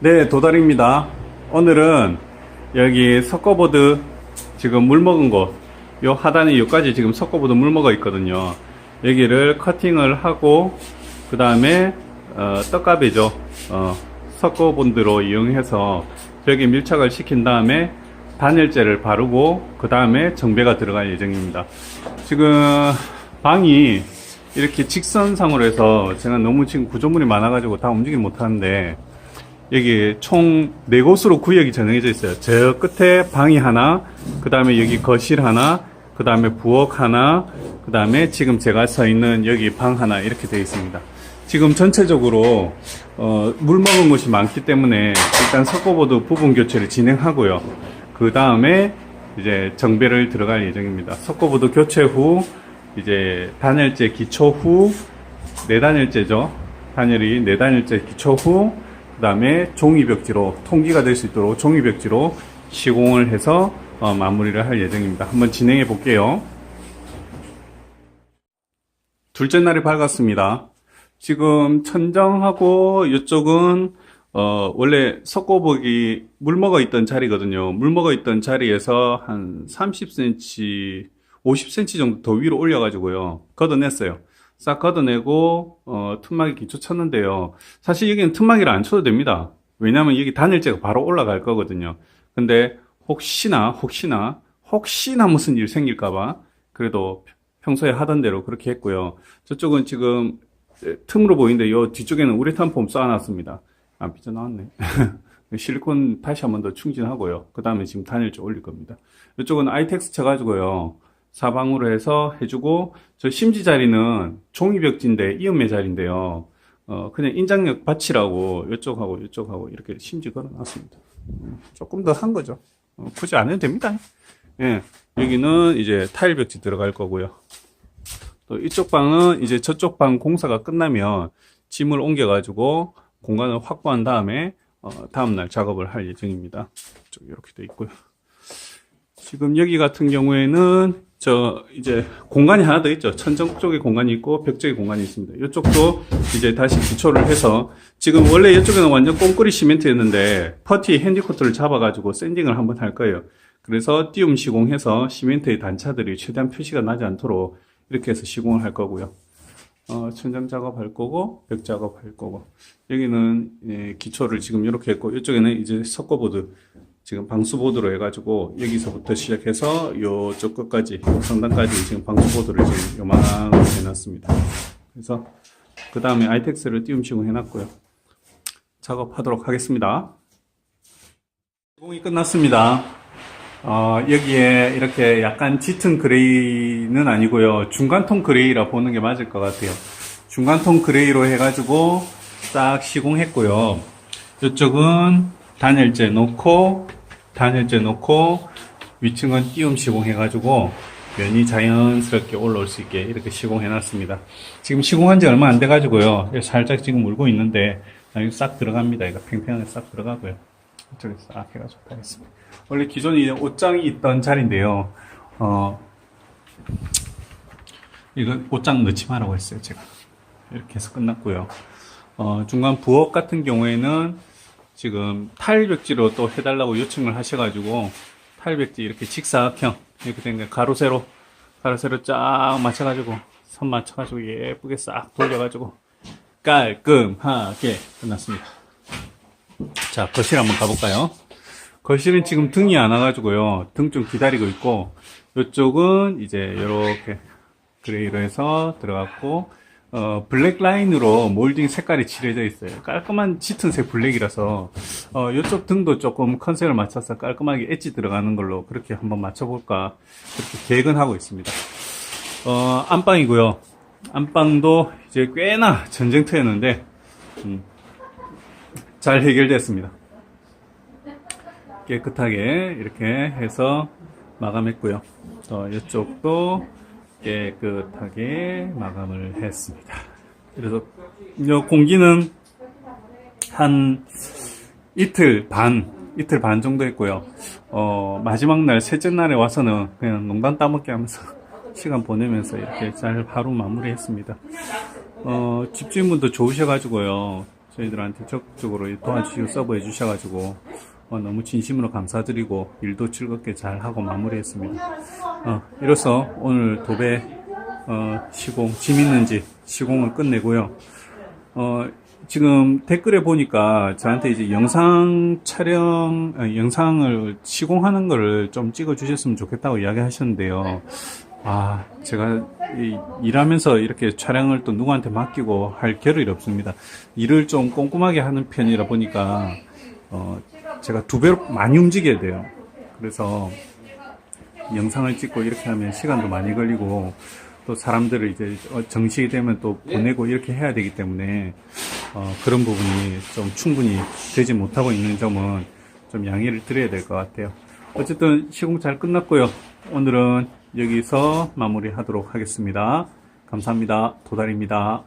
네, 도달입니다. 오늘은 여기 석고보드 지금 물 먹은 곳, 요 하단에 여기까지 지금 석고보드 물 먹어 있거든요. 여기를 커팅을 하고, 그 다음에, 어, 떡가비죠. 어, 석고본드로 이용해서 벽에 밀착을 시킨 다음에 단열재를 바르고, 그 다음에 정배가 들어갈 예정입니다. 지금 방이 이렇게 직선상으로 해서 제가 너무 지금 구조물이 많아가지고 다 움직이지 못하는데, 여기 총 네 곳으로 구역이 정해져 있어요. 저 끝에 방이 하나, 그 다음에 여기 거실 하나, 그 다음에 부엌 하나, 그 다음에 지금 제가 서 있는 여기 방 하나 이렇게 되어 있습니다. 지금 전체적으로 어, 물 먹은 곳이 많기 때문에 일단 석고보드 부분 교체를 진행하고요. 그 다음에 이제 정배를 들어갈 예정입니다. 석고보드 교체 후 이제 단열재 기초 후 네 단열재죠. 단열이 네 단열재 기초 후, 그 다음에 종이벽지로, 통기가 될 수 있도록 종이벽지로 시공을 해서 어, 마무리를 할 예정입니다. 한번 진행해 볼게요. 둘째 날이 밝았습니다. 지금 천정하고 이쪽은 어, 원래 석고복이 물 먹어 있던 자리거든요. 물 먹어 있던 자리에서 한 30cm, 50cm 정도 더 위로 올려가지고요. 걷어냈어요. 싹 걷어내고, 어, 틈막이 기초 쳤는데요. 사실 여기는 틈막이를 안 쳐도 됩니다. 왜냐면 여기 단열재가 바로 올라갈 거거든요. 근데 혹시나, 혹시나, 혹시나 무슨 일 생길까봐 그래도 평소에 하던 대로 그렇게 했고요. 저쪽은 지금 틈으로 보이는데 요 뒤쪽에는 우레탄 폼 쏴놨습니다. 안 삐져나왔네. 실리콘 다시 한 번 더 충진하고요. 그 다음에 지금 단열재 올릴 겁니다. 이쪽은 아이텍스 쳐가지고요. 사방으로 해서 해주고, 저 심지 자리는 종이벽지인데, 이음매 자리인데요. 어, 그냥 인장력 받치라고, 이쪽하고 이쪽하고 이렇게 심지 걸어놨습니다. 음, 조금 더 한 거죠. 어, 굳이 안 해도 됩니다. 예. 여기는 이제 타일 벽지 들어갈 거고요. 또 이쪽 방은 이제 저쪽 방 공사가 끝나면 짐을 옮겨가지고 공간을 확보한 다음에 어, 다음날 작업을 할 예정입니다. 쪽 이렇게 돼 있고요. 지금 여기 같은 경우에는 저 이제 공간이 하나 더 있죠. 천정 쪽에 공간이 있고 벽 쪽에 공간이 있습니다. 이쪽도 이제 다시 기초를 해서 지금 원래 이쪽에는 완전 꽁꾸리 시멘트였는데 퍼티 핸디코트를 잡아가지고 샌딩을 한번 할 거예요. 그래서 띄움 시공해서 시멘트의 단차들이 최대한 표시가 나지 않도록 이렇게 해서 시공을 할 거고요. 어, 천장 작업할 거고 벽 작업할 거고 여기는 예, 기초를 지금 이렇게 했고 이쪽에는 이제 석고보드 지금 방수보드로 해가지고 여기서부터 시작해서 요쪽 끝까지 상단까지 지금 방수보드를 지금 요만하게 해놨습니다. 그래서 그 다음에 아이텍스를 띄움 시공해놨고요. 작업하도록 하겠습니다. 시공이 끝났습니다. 어, 여기에 이렇게 약간 짙은 그레이는 아니고요. 중간톤 그레이라 보는 게 맞을 것 같아요. 중간톤 그레이로 해가지고 싹 시공했고요. 이쪽은 단열재 놓고, 단열재 놓고, 위층은 띄움 시공해가지고 면이 자연스럽게 올라올 수 있게 이렇게 시공해 놨습니다. 지금 시공한 지 얼마 안 돼가지고요. 살짝 지금 물고 있는데, 나중에 싹 들어갑니다. 이거 팽팽하게 싹 들어가고요. 이쪽에 싹 해가지고 하겠습니다. 원래 기존에 옷장이 있던 자리인데요. 어, 이거 옷장 넣지 말라고 했어요, 제가. 이렇게 해서 끝났고요. 어, 중간 부엌 같은 경우에는 지금 타일벽지로 또 해달라고 요청을 하셔가지고 타일벽지 이렇게 직사각형 이렇게 된거 가로 세로 가로 세로 쫙 맞춰가지고 선 맞춰가지고 예쁘게 싹 돌려가지고 깔끔하게 끝났습니다. 자 거실 한번 가볼까요? 거실은 지금 등이 안 와가지고요. 등 좀 기다리고 있고, 이쪽은 이제 이렇게 그레이로 해서 들어갔고, 어, 블랙 라인으로 몰딩 색깔이 칠해져 있어요. 깔끔한 짙은 색 블랙이라서, 어, 이쪽 등도 조금 컨셉을 맞춰서 깔끔하게 엣지 들어가는 걸로 그렇게 한번 맞춰볼까, 그렇게 계획은 하고 있습니다. 어, 안방이고요. 안방도 이제 꽤나 전쟁터였는데, 음, 잘 해결됐습니다. 깨끗하게 이렇게 해서 마감했고요. 또 이쪽도 깨끗하게 마감을 했습니다. 그래서 이 공기는 한 이틀 반, 이틀 반 정도 했고요. 어, 마지막 날, 셋째 날에 와서는 그냥 농담 따먹게 하면서 시간 보내면서 이렇게 잘 하루 마무리했습니다. 어, 집주인분도 좋으셔가지고요. 저희들한테 적극적으로 도와주시고 서브해 주셔가지고 어, 너무 진심으로 감사드리고 일도 즐겁게 잘 하고 마무리했습니다. 어, 이로써 오늘 도배 어, 시공 짐 있는지 시공을 끝내고요. 어, 지금 댓글에 보니까 저한테 이제 영상 촬영, 아, 영상을 시공하는 거를 좀 찍어 주셨으면 좋겠다고 이야기 하셨는데요. 아, 제가 이- 일하면서 이렇게 촬영을 또 누구한테 맡기고 할 겨를이 없습니다. 일을 좀 꼼꼼하게 하는 편이라 보니까, 어, 제가 두 배로 많이 움직여야 돼요. 그래서 영상을 찍고 이렇게 하면 시간도 많이 걸리고 또 사람들을 이제 어, 정시가 되면 또 보내고 이렇게 해야 되기 때문에 어, 그런 부분이 좀 충분히 되지 못하고 있는 점은 좀 양해를 드려야 될 것 같아요. 어쨌든 시공 잘 끝났고요. 오늘은 여기서 마무리하도록 하겠습니다. 감사합니다. 도달입니다.